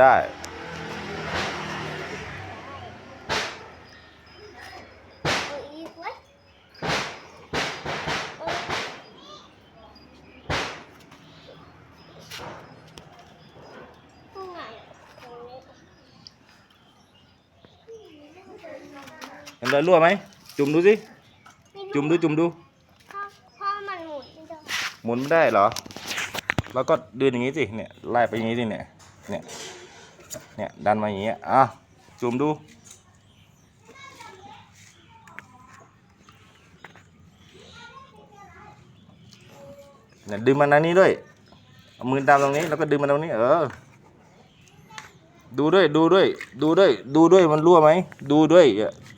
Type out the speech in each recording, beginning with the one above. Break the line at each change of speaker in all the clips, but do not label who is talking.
ได้
เอาอีกไว้เอาตรงไหนอะตรงนี้
เห็นรอยรั่วไหมจุ่มดูสิ
ไม่รู้
จุ่มดูจุ่มดู
เพราะเพราะมันหมุนไม่ได้
หมุนไม่ได้เหรอ แล้วก็เดินอย่างนี้สิเนี่ยไล่ไปอย่างนี้สิเนี่ยเนี่ย เนี่ยดันมาอย่างเงี้ยอะจุ่มดู เนี่ยดึงมันอันนี้ด้วย เอามือตามตรงนี้แล้วก็ดึงมันตรงนี้ เออ ดูด้วย ดูด้วย ดูด้วย ดูด้วยมันรั่วไหม ดูด้วย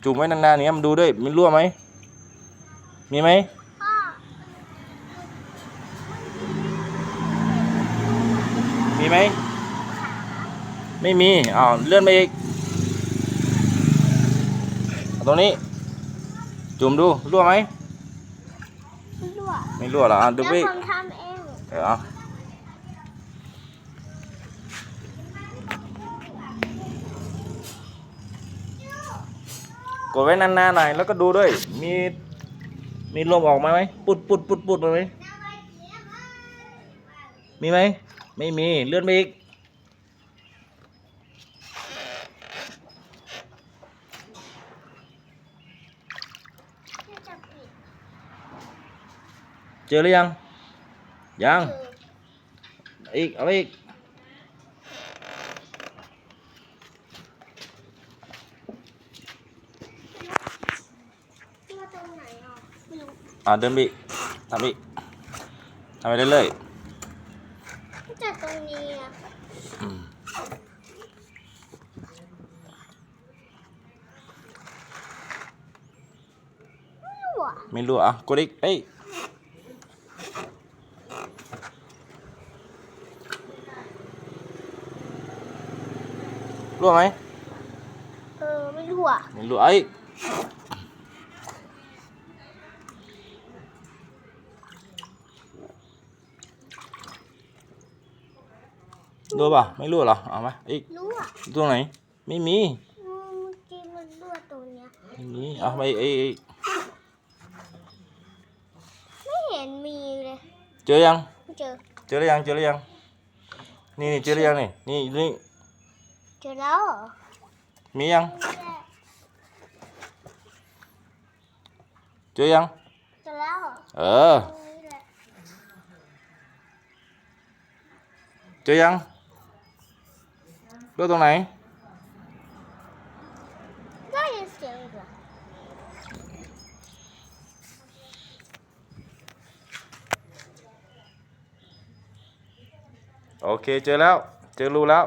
จุ่มไว้นานๆอย่างเงี้ยมันดูด้วย มันรั่วไหม มีไหมมีไหม ไม่มีอ้าวเลื่อนไปอีกเอาตรงนี้ จุ่มดูรั่วไหม
ไม่รู้อะ
ไม่รั่วเหรออะดู
แล้ว
ไปอีก
ผมทำเอง
เออเอากดไว้นานๆหน่อยแล้วก็ดูด้วย มีมีลมออกมาไหมปุดปุดปุดปุดมาไหมมีไหม ไม่มี เลื่อนไปอีก
จะปิด
เจอหรือยัง ยัง
คือ
อีก เอาไปอีก
ที่ว่าตรงไหนอะไม่รู้
อ่าเดินไปอีกทำอีกทำไปเรื่อย
แต่ตรงนี้อะ
ๆอืม
ไม่รู้อะ
ไม่รู้อะกดอีกเอ้ย รู้ไหม
เออไม่รู้อะ
ไม่รู้เอ้ยรู้ป่ะไม่รู้เหรอเอามาอีก
รู้อะ
ตรงไหน ไม่มี
เมื่อกี้มันรั่วตรงเนี้ย
ไม่มีเอาไปเอ้ยเอ้ย
ไม่เห็นมีเลย
เจอยัง
ไม่เจอ
เจอหรือยังเจอหรือยังนี่นี่เจอหรือยังนี่นี่นี่
เจอแล้วเหรอ
มียังเจอยัง
เจอแล้วเหรอ
เออ
ตรงนี้แหละ
เจอยังรู้ตรงไหน
ได้ยินเสียงอีกเหรอ
โอเคเจอแล้ว เจอรูแล้ว